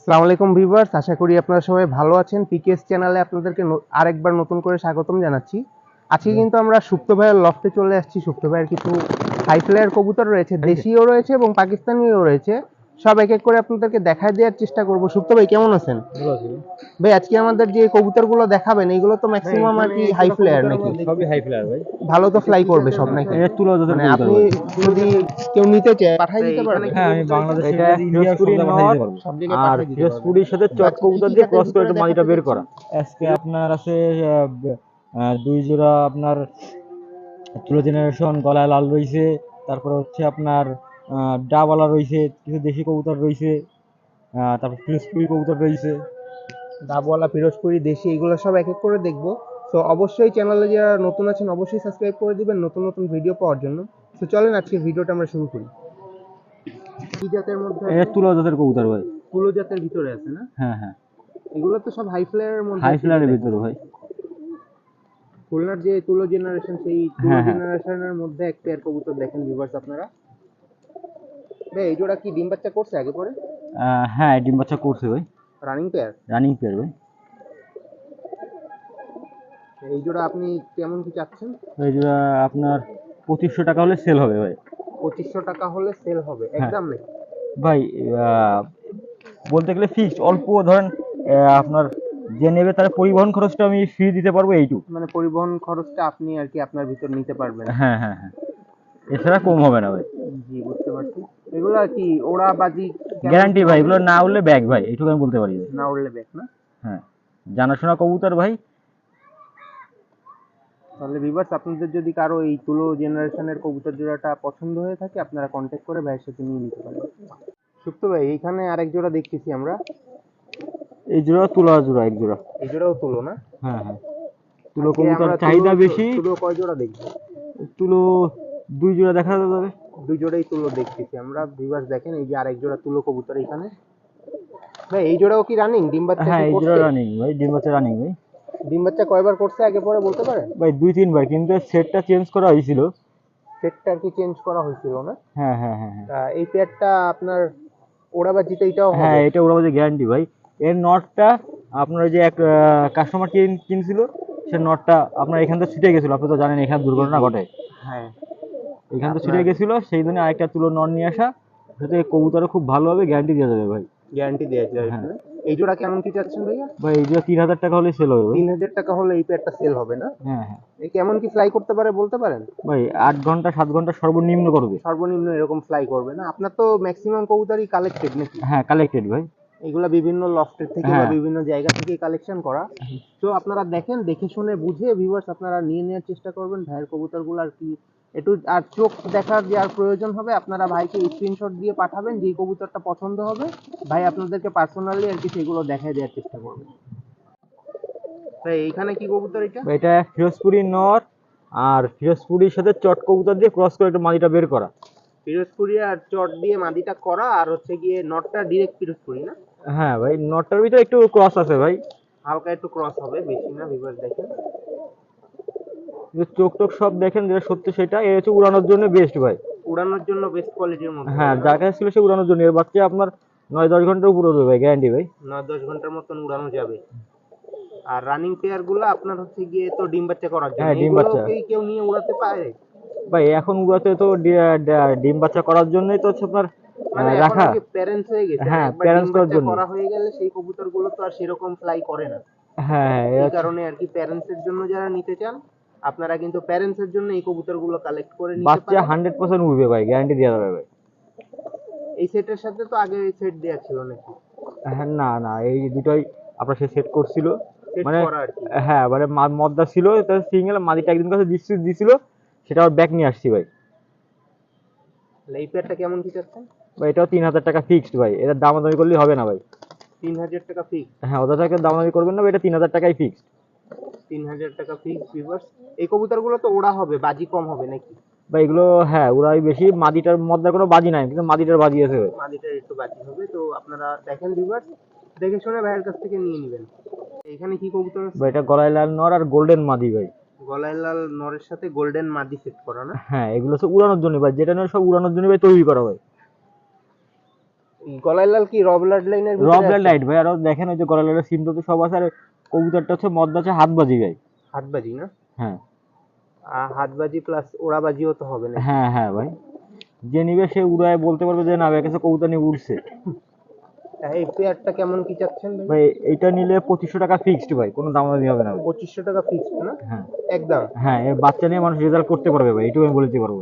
আসসালামু আলাইকুম ভিউয়ার্স আশা করি আপনারা সবাই ভালো আছেন। পিকেএস চ্যানেলে আপনাদেরকে আরেকবার নতুন করে স্বাগতম জানাচ্ছি। আজকে কিন্তু আমরা সুপ্ত ভাইয়ের লফটে চলে আসছি। সুপ্ত ভাইয়ের কিছু হাই ফ্লায়ার কবুতর রয়েছে দেশীয় রয়েছে এবং পাকিস্তানিও রয়েছে। সব এক এক করে আপনাদেরকে দেখায় দেওয়ার চেষ্টা করব। সুপ্ত ভাই কেমন আছেন? ভাই আজকে আমাদের যে কবুতরগুলো দেখাবেন এইগুলো তো ম্যাক্সিমাম আর কি হাই ফ্লায়ার নাকি? সবই হাই ফ্লায়ার ভাই। ভালো তো ফ্লাই করবে সব নাকি? এর তুলো মানে আপনি যদি কেউ নিতে চায় পাঠাই দিতে পারবেন হ্যাঁ আমি বাংলাদেশে এটা জায়গায় নট আর। ফিরোজপুরির সাথে চট কবুতর দিয়ে ক্রস করে মাটিটা বের করা। আজকে আপনার আছে আহ, দুই জোড়া আপনার তুলো জেনারেশন গলায় লাল রয়েছে তারপর হচ্ছে আপনার ডাবওয়ালা রয়েছে কিছু দেশি কবুতর রয়েছে তারপর ফিরোজপুরি কবুতর রয়েছে। ডাবওয়ালা পিরোজপুরি দেশি এগুলো সব এক এক করে দেখব। তো অবশ্যই চ্যানেলে যারা নতুন আছেন অবশ্যই সাবস্ক্রাইব করে দিবেন নতুন নতুন ভিডিও পাওয়ার জন্য। তো চলেন আজকে ভিডিওটা আমরা শুরু করি। কি জাতের মধ্যে এর তুলো জাতের কবুতর ভাই। কুলো জাতের ভিতরে আছে না? হ্যাঁ হ্যাঁ। এগুলো তো সব হাই ফ্লায়ারের মধ্যে হাই। ফ্লায়ারের ভিতরে ভাই। খুলনার যে তুলো জেনারেশন সেই তুলো হ্যাঁ, হ্যাঁ। জেনারেশনের মধ্যে এক পেয়ার কবুতর দেখেন ভিউয়ার্স আপনারা। ভাই এই জোড়া কি ডিম বাচ্চা করছে আগে পরে? হ্যাঁ ডিম বাচ্চা করছে ভাই রানিং পেয়ার রানিং পেয়ার ভাই এই জোড়া আপনি কেমন কি চাচ্ছেন? এই জোড়া আপনার পঁচিশশো টাকা হলে সেল হবে ভাই। পঁচিশশো টাকা হলে সেল হবে হ্যাঁ। একদম নাকি ভাই বলতে গেলে ফিক্সড অল্প ধরেন আপনার যে নেবে তার পরিবহন খরচটা আমি ফ্রি দিতে পারব এইটুকু। মানে পরিবহন খরচটা আপনি আর কি আপনার ভিতর নিতে পারবেন। হ্যাঁ হ্যাঁ হ্যাঁ। এছাড়া কম হবে না ভাই। জি বুঝতে পারছি। এগুলো কি ওরা বাজি গ্যারান্টি ভাই এগুলো না উঠলে ব্যাগ ভাই এইটুকু আমি বলতে পারি। না উড়লে ব্যাক না? হ্যাঁ। জানাশোনা কবুতর ভাই। তাহলে ভিভার্স আপনাদের যদি কারও এই তুলো জেনারেশনের কবুতর জোড়াটা পছন্দ হয়ে থাকে আপনারা কন্ট্যাক্ট করে ভাইয়ের সাথে নিয়ে নিতে পারেন। সুপ্ত ভাই এইখানে আরেক জোড়া দেখতেছি আমরা। এই জোড়া তুলা জোড়া এক জোড়া। এই জোড়াও তুলো না? হ্যাঁ হ্যাঁ। তুলো কবুতর চাহিদা বেশি। তুলো কয় জোড়া দেখব? তুলো দুই জোড়া দেখা যাবে। দুই জোড়াই তুলো দেখতেছি। আমরা ভিভার্স দেখেন এই যে আরেক জোড়া তুলো কবুতর এখানে। ভাই এই জোড়াও কি রানিং ডিম বাচ্চা হ্যাঁ এই জোড়া রানিং ভাই ডিম বাচ্চা রানিং ভাই। ডিম বাচ্চা কয়বার করছে আগে পরে বলতে পারেন? ভাই দুই তিনবার কিন্তু সেটটা চেঞ্জ করা হয়েছিল। সেটটা কি চেঞ্জ করা হয়েছিল না? হ্যাঁ হ্যাঁ হ্যাঁ হ্যাঁ। এই পেয়ারটা আপনার ওড়াবাজিতে এটাও হ্যাঁ এটা বলছে গ্যারান্টি ভাই। এর নটটা আপনার ওই যে এক কাস্টমার কিনছিল সে নটটা আপনার এখান থেকে ছুটে গেছিল। আপনি তো জানেন এখানে দুর্ঘটনা ঘটে। হ্যাঁ। এখান থেকে ছুটে গেছিল সেই জন্য আরেকটা তুলো নট নিয়ে আসা। যাতে কবুতরে খুব ভালো হবে গ্যারান্টি দেওয়া যাবে ভাই। গ্যারান্টি দেওয়া যায় হ্যাঁ। এই জোড়া কেমন কি চাচ্ছেন ভাইয়া? ভাই এই যে তিন হাজার টাকা হলে সেল হবে তিন হাজার টাকা হলে এই পেয়ারটা সেল হবে না? হ্যাঁ হ্যাঁ। এই কেমন কি ফ্লাই করতে পারে বলতে পারেন? ভাই আট ঘণ্টা সাত ঘণ্টা সর্বনিম্ন করবে। সর্বনিম্ন এরকম ফ্লাই করবে না। আপনার তো ম্যাক্সিমাম কবুতরই কালেক্টেড নাকি? হ্যাঁ কালেক্টেড ভাই। এগুলা বিভিন্ন লফটের থেকে বা হ্যাঁ। বিভিন্ন জায়গা থেকে কালেকশন করা। তো আপনারা দেখেন দেখে শুনে বুঝে ভিউয়ার্স আপনারা নিয়ে নেওয়ার চেষ্টা করবেন। ভাইয়ের কবুতরগুলো আর কি একটু আর চোখ দেখার যে আর প্রয়োজন হবে আপনারা ভাইকে স্ক্রিনশট দিয়ে পাঠাবেন যেই কবুতরটা পছন্দ হবে। ভাই আপনাদেরকে পার্সোনালি আর কি সেগুলো দেখায় দেওয়ার চেষ্টা করবেন ভাই এইখানে কি কবুতর এটা? এটা ফিরোজপুরি নট আর ফিরোজপুরির সাথে চট কবুতর দিয়ে ক্রস করে একটু মাদিটা বের করা। ফিরোজপুরি আর চট দিয়ে মাদিটা করা আর হচ্ছে গিয়ে নটটা ডিরেক্ট ফিরোজপুরি না? হ্যাঁ ভাই নটটার ভিতরে একটু ক্রস আছে ভাই। হালকা একটু ক্রস হবে বেশি না ভিউয়ার্স দেখেন। কিন্তু চোখ টোক সব দেখেন যেটা সত্যি সেটা এ হচ্ছে উড়ানোর জন্য বেস্ট ভাই। উড়ানোর জন্য বেস্ট কোয়ালিটির মধ্যে। হ্যাঁ যার কাছে ছিল সে উড়ানোর জন্য এর বাচ্চা আপনার নয় দশ ঘণ্টার উপরে উড়বে ভাই গ্যারান্টি ভাই। নয় দশ ঘণ্টার মতন উড়ানো যাবে। আর রানিং পেয়ারগুলো আপনার হচ্ছে গিয়ে তো ডিম বাচ্চা করার জন্য। হ্যাঁ, ডিম বাচ্চা। কেউ নিয়ে উড়াতে পারে? ভাই এখন উড়াতে তো ডিম বাচ্চা করার জন্যই তো হচ্ছে আপনার মানে রাখা। প্যারেন্টস হয়ে গেছে। হ্যাঁ, ডিম করার জন্য। করা হয়ে গেলে সেই কবুতরগুলো তো আর সেরকম ফ্লাই করে না। হ্যাঁ হ্যাঁ এই কারণে আর কি প্যারেন্টস এর জন্য যারা নিতে চান আপনারা কিন্তু প্যারেন্টস এর জন্য এই কবুতরগুলো কালেক্ট করে নিতে পারেন বাচ্চা পারেন। হান্ড্রেড পার্সেন্ট উড়বে ভাই গ্যারান্টি দেওয়া যাবে ভাই। এই সেটের সাথে তো আগে সেট দেওয়া ছিল নাকি? হ্যাঁ না না এই দুটোই আপনার সে সেট করছিল। মানে আর হ্যাঁ মানে মদ্দা ছিল সিঙ্গেল মাদিটা একদিন কাছে দিচ্ছি দিছিল সেটা আবার ব্যাক নিয়ে আসছি ভাই। এই পেয়ারটা কেমন কি চাচ্ছেন ভাই এটাও তিন হাজার টাকা ফিক্সড ভাই এটা দামাদামি করলে হবে না ভাই। তিন হাজার টাকা ফিক্স হ্যাঁ ওদের টাকা দামাদামি করবেন না এটা তিন হাজার টাকাই ফিক্সড তিন হাজার টাকা ফিক্স ভিভার্স এই কবুতরগুলো তো ওড়া হবে বাজি কম হবে নাকি? বা এগুলো হ্যাঁ ওরাই বেশি। মাদিটার মধ্যে কোনো বাজি নাই কিন্তু মাদিটার বাজি আছে। মাদিটার একটু বাজি হবে তো আপনারা দেখেন ভিভার্স দেখে শুনে ভাইয়ের কাছ থেকে নিয়ে নেবেন। এখানে কি কবুতর আছে? ভাই এটা গলায় লাল নর আর গোল্ডেন মাদি ভাই। গলায় লাল নরের সাথে গোল্ডেন মাদি সেট করা না? হ্যাঁ এগুলো সব উড়ানোর জন্য ভাই যেটা নয় সব উড়ানোর জন্য ভাই তৈরি করা ভাই। এই গলায় লাল কি র ব্লাড লাইনের রবলার লাইট ভাই আরও দেখেন ওই যে গলার সিম তো সব আছে আর কবুতরটা হচ্ছে হাতবাজি না? হ্যাঁ। হাতবাজি প্লাস ওড়াবাজিও তো হবে না হ্যাঁ হ্যাঁ ভাই। যে নিবে সে উড়ায় বলতে পারবে যে না ভাই কাছে কবুতর নিয়ে উড়ছে। এই পেয়ারটা কেমন কি চাচ্ছেন ভাই? এইটা নিলে পঁচিশশো টাকা ফিক্সড ভাই কোনো দামাদামি হবে না পঁচিশশো টাকা ফিক্সড না? হ্যাঁ। একদম? হ্যাঁ এর বাচ্চা নিয়ে মানুষ রেজাল্ট করতে পারবে ভাই এইটুকু আমি বলে দিতে পারব।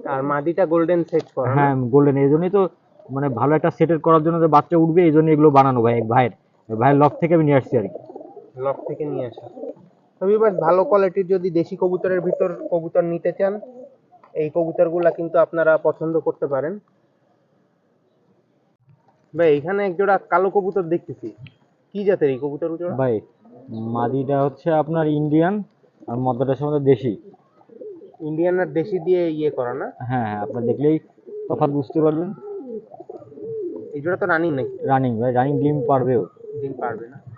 আর মাদিটা গোল্ডেন সেট করা হ্যাঁ গোল্ডেন এই জন্যই তো মানে ভালো একটা সেটের করার জন্য যে বাচ্চা উঠবে এই জন্য এগুলো বানানো ভাই এক ভাইয়ের। ভাইয়ের লক থেকে আমি নিয়ে আসছি আর কি। লক থেকে নিয়ে আসা। তবে বাস ভালো কোয়ালিটির যদি দেশি কবুতরের ভিতর কবুতর নিতে চান এই কবুতরগুলা কিন্তু আপনারা পছন্দ করতে পারেন। ভাই এখানে এক জোড়া কালো কবুতর দেখতেছি। কি জাতের এই কবুতর জোড়া? ভাই মাদিটা হচ্ছে আপনার ইন্ডিয়ান আর মদ্দাটা আমাদের দেশি। ইন্ডিয়ান আর দেশি দিয়ে ইয়ে করা না? হ্যাঁ হ্যাঁ আপনি দেখলেই তফাৎ বুঝতে পারবেন। এই জোড়া তো রানিং নাকি? রানিং ভাই রানিং ডিম পারবেও। দিন পারবে না। তা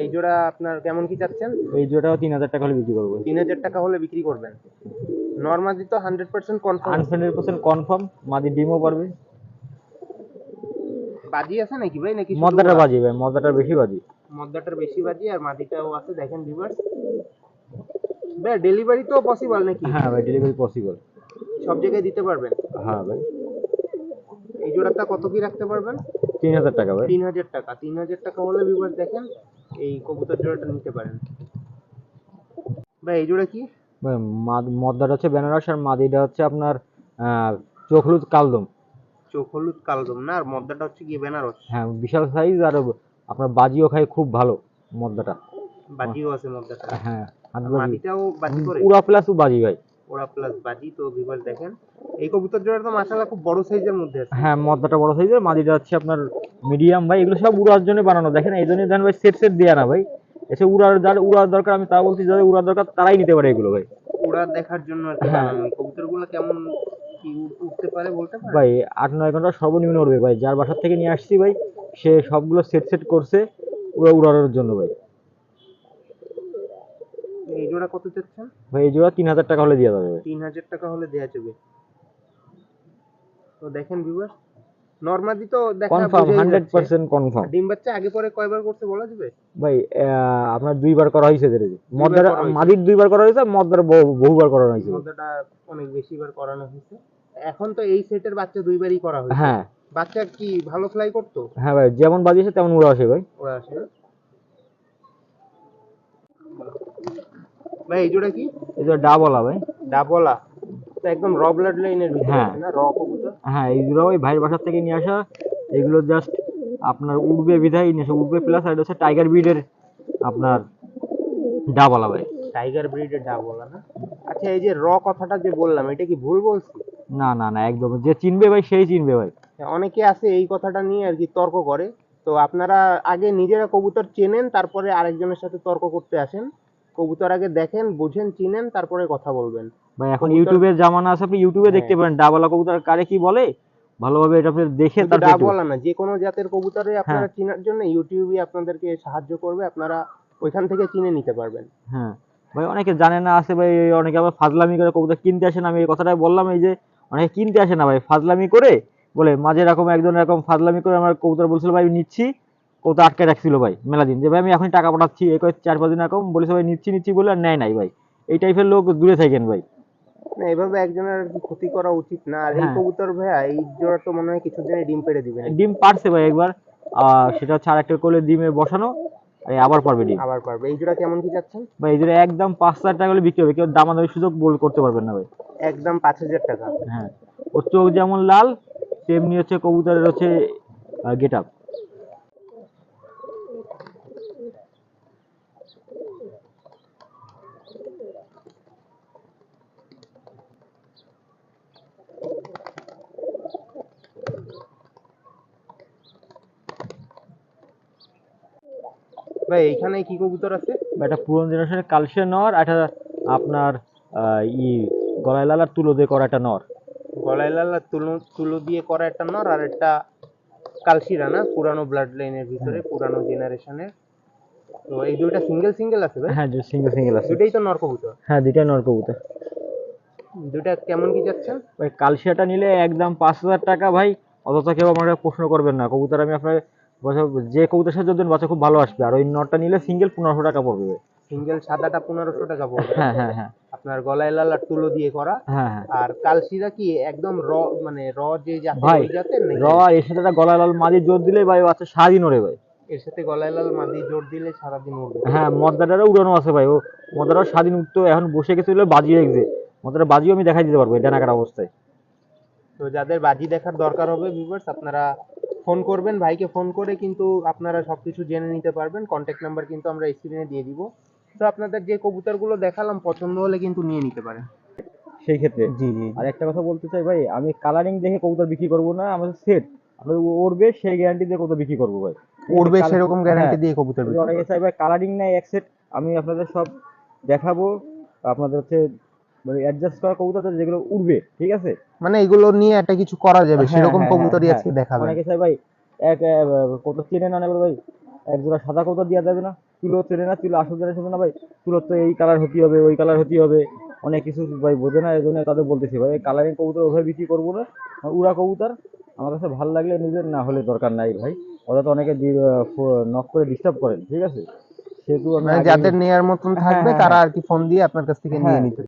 এই জোড়া আপনার কেমন কি চাচ্ছেন? এই জোটাও তিন হাজার টাকা হলে বিক্রি করব। তিন হাজার টাকা হলে বিক্রি করবেন। নর্মালি তো hundred percent confirm hundred percent confirm মাদি ডিমও পারবে। বাজি আছে নাকি ভাই? নাকি মদ্দাটা বাজি ভাই মদ্দাটা বেশি বাজি। মদ্দাটার বেশি বাজি আর মাদিটাও আছে দেখেন ভিউয়ার্স ভাই ডেলিভারি তো পসিবল নাকি? হ্যাঁ ভাই ডেলিভারি পসিবল সব জায়গায় দিতে পারবেন? হ্যাঁ ভাই। এই জোড়াটা কত কি রাখতে পারবেন? তিন হাজার টাকা ভাই। তিন হাজার টাকা তিন হাজার টাকা হলে ভিউয়ার্স দেখেন এই কবুতর জোড়াটা নিতে পারেন। ভাই এই জোড়া কি? মদ্দাটা হচ্ছে বেনারস আর মাদিটা হচ্ছে আপনার চোখ হলুদ কালদম। চোখ হলুদ কালদম না? আর মদ্দাটা হচ্ছে গিয়ে বেনারস। হ্যাঁ বিশাল সাইজ আর আপনার বাজিও খায় খুব ভালো মদ্দাটা বাজিও আছে মদ্দাটা হ্যাঁ আর বাজি মাদিটাও বাজি করে? পুরা প্লাস বাজি ভাই। ওরা প্লাস বাজি তো দেখেন। এই কবুতর জোড়া তো মাশাআল্লাহ খুব বড় সাইজের মধ্যে আছে। হ্যাঁ মদ্দাটা বড় সাইজের মাদিটা হচ্ছে আপনার মিডিয়াম ভাই এগুলো সব উড়ার জন্য বানানো। দেখেন এই জন্য ভাই সেট সেট দেয়া না ভাই। এসে উড়ার যার উড়ার দরকার আমি তা বলছি যাদের উড়ার দরকার তারাই নিতে পারে এগুলো ভাই। ওরা দেখার জন্য আর কি হ্যাঁ। বানানো। কবুতরগুলো কেমন কি উড়- উঠতে পারে বলতে ভাই আট নয় ঘণ্টা সর্বনিম্ন উড়বে ভাই। যার বাসার থেকে নিয়ে আসছি ভাই সে সবগুলো সেট সেট করছে উড়া উড়ানোর জন্য ভাই। এই জোড়া কত চাচ্ছেন? ভাই এই জোড়া তিন হাজার টাকা হলে দিয়ে দেবে ভাই তিন হাজার টাকা হলে দেয়া যাবে। তো দেখেন ভিউয়ার নর্মালি তো দেখা কনফার্ম বোঝাই হান্ড্রেড যাচ্ছে। পার্সেন্ট কনফার্ম ডিম বাচ্চা আগে পরে কয়বার করতে বলা যাবে? ভাই আপনার দুইবার করা হয়েছে এদের মদ্দার। মাদির দুইবার করা হয়েছে মদ্দার বহু- বহুবার করা হয়েছে। মদ্দাটা অনেক বেশিবার করানো হয়েছে। এখন তো এই সেটের বাচ্চা দুইবারই করা হয়েছে। হ্যাঁ। বাচ্চা কি ভালো ফ্লাই করতো? হ্যাঁ ভাই যেমন বাজিয়েছে তেমন উড়া আসে ভাই। ওরা আসে। ভাই এই জোড়া কি? এই ডাবলা ভাই। ডাবলা। তো একদম র ব্লাড লাইনের হ্যাঁ। না? র কবুতর? হ্যাঁ এইগুলো ওই ভাইয়ের বাসার থেকে নিয়ে আসা। এগুলো জাস্ট আপনার উড়বে বিধায় নিয়ে উড়বে প্লাস আর এটা হচ্ছে টাইগার ব্রিডের আপনার ডাবলা ভাই। টাইগার ব্রিডের ডাবলা না? আচ্ছা এই যে র কথাটা যে বললাম এটা কি ভুল বলছি? না না না একদম। যে চিনবে ভাই সেই চিনবে ভাই। অনেকে আছে এই কথাটা নিয়ে আর কি তর্ক করে। তো আপনারা আগে নিজেরা কবুতর চেনেন তারপরে আরেকজনের সাথে তর্ক করতে আসেন। কবুতর আগে দেখেন বুঝেন চিনেন তারপরে কথা বলবেন। ভাই এখন ইউটিউবের জামানা আছে আপনি ইউটিউবে দেখতে হ্যাঁ। পারেন। ডাবলা কবুতর কারে কি বলে ভালোভাবে এটা আপনি দেখে তারপর ডাবলা না যে কোনো জাতের কবুতরে আপনারা হ্যাঁ। চেনার জন্য ইউটিউবে আপনাদেরকে সাহায্য করবে আপনারা ওইখান থেকে চিনে নিতে পারবেন। হ্যাঁ। ভাই অনেকে জানে না আছে ভাই অনেকে আবার ফাজলামি করে কবুতর কিনতে আসে না আমি এই কথাটাই বললাম এই যে অনেকে কিনতে আসে না ভাই ফাজলামি করে বলে মাঝে এরকম একজন এরকম ফাজলামি করে আমার কবুতর বলছিল ভাই নিচ্ছি। কবুতর আটকে রাখছিল ভাই মেলা দিন। যে ভাই আমি এখনই টাকা পাঠাচ্ছি এই কয়েক চার পাঁচ দিন এরকম বলেছে ভাই নিচ্ছি নিচ্ছি বলে আর নেয় নাই ভাই। এই টাইপের লোক দূরে থাকেন ভাই। না এভাবে একজনের ক্ষতি করা উচিত না। আর এই হ্যাঁ। কবুতর ভাইয়া এই জোড়া তো মনে হয় কিছুদিনে ডিম পেড়ে দিবে ডিম পারছে ভাই একবার। আর সেটা হচ্ছে আরেকটা কোলে ডিমে বসানো আবার পারবে ডিম। আবার পারবে। এই জোড়া কেমন কি যাচ্ছেন ভাই এদের একদম পাঁচ হাজার টাকা হলে বিক্রি হবে। কেউ দামাদামি সুযোগ বল করতে পারবেন না ভাই। একদম পাঁচ হাজার টাকা। হ্যাঁ। ওর চোখ যেমন লাল তেমনি হচ্ছে কবুতরের হচ্ছে গেট আপ ভাই এইখানে কি কবুতর আছে? একটা পুরনো জেনারেশনের কালসিয়াম নর একটা আপনার ই গলায় লাল আর তুলো দিয়ে করা একটা নর। গলায় লাল আর তুলো তুলো দিয়ে করা একটা নর আর একটা কালশিরা না? পুরানো ব্লাড লাইনের ভিতরে পুরানো জেনারেশনের। তো এই দুইটা সিঙ্গেল সিঙ্গেল আছে ভাই? হ্যাঁ সিঙ্গেল সিঙ্গেল আছে। দুইটাই তো নর কবুতর? হ্যাঁ দুইটাই নর কবুতর। দুইটা কেমন কি যাচ্ছেন ভাই কালসিয়াটা নিলে একদম পাঁচ হাজার টাকা ভাই অযথা কেউ আমার প্রশ্ন করবেন না। কবুতর আমি আপনার বাসা- যে কবুতর সাথে যদি বাচ্চা খুব ভালো আসবে আর ওই নটটা নিলে সিঙ্গেল পনেরোশো টাকা পড়বে। সিঙ্গেল সাদাটা পনেরোশো টাকা পড়বে। হ্যাঁ হ্যাঁ হ্যাঁ। আপনার গলায় লাল আর তুলো দিয়ে করা। হ্যাঁ হ্যাঁ। আর কালশিরা কি একদম র মানে র যে জাতের ভাই, ওই জাতের নাকি? র এর সাথে একটা গলা লাল জোর দিলে ভাই বাচ্চা সারাদিন ওরে ভাই। এর সাথে গলায় লাল মাদি জোর দিলে সারাদিন উঠবে হ্যাঁ মদ্দাটারও উড়ানো আছে ভাই। ও মদ্দাটাও স্বাধীন উঠতো এখন বসে গেছে হলে বাজি গেছে মদ্দাটা বাজিও আমি দেখাই দিতে পারব এটা নাকার অবস্থায়। তো যাদের বাজি দেখার দরকার হবে ভিউয়ার্স আপনারা ফোন করবেন ভাইকে ফোন করে কিন্তু আপনারা সবকিছু জেনে নিতে পারবেন। কন্ট্যাক্ট নাম্বার কিন্তু আমরা স্ক্রিনে দিয়ে দিব। তো আপনাদের যে কবুতরগুলো দেখালাম পছন্দ হলে কিন্তু নিয়ে নিতে পারেন। সেই ক্ষেত্রে? জি জি। আর একটা কথা বলতে চাই ভাই আমি কালারিং দেখে কবুতর বিক্রি করব না আমাদের সেট আমাদের উড়বে সেই গ্যারান্টি দিয়ে কবুতর বিক্রি করব ভাই। উড়বে সেরকম গ্যারান্টি দিয়ে কবুতর বিক্রি অনেকে চাই ভাই কালারিং নাই এক সেট আমি আপনাদের সব দেখাবো। আপনাদের হচ্ছে মানে অ্যাডজাস্ট করা কবুতর যেগুলো উড়বে ঠিক আছে? মানে এগুলো নিয়ে একটা কিছু করা যাবে হ্যাঁ, সেরকম হ্যাঁ, কবুতরই হ্যাঁ, আজকে দেখাবেন অনেকে চাই ভাই এক কত চেনে না ভাই? এক জোড়া সাদা কবুতর দেওয়া যাবে না। তুলো চেনে না তুলো আসল জানে না ভাই। তুলোর তো এই কালার হতে হবে ওই কালার হতে হবে। অনেক কিছু ভাই বোঝে না এই জন্য তাদের বলতেছি ভাই কালারিং কবুতর ওভাবে বিক্রি করব না। উড়া কবুতর আমার কাছে ভালো লাগলে নেবেন না হলে দরকার নাই ভাই। ওরা তো অনেকে নক করে ডিস্টার্ব করেন ঠিক আছে? সেহেতু মানে যাদের নেয়ার মতন থাকবে তারা। আর কি ফোন দিয়ে আপনার কাছ থেকে নিয়ে। নিতে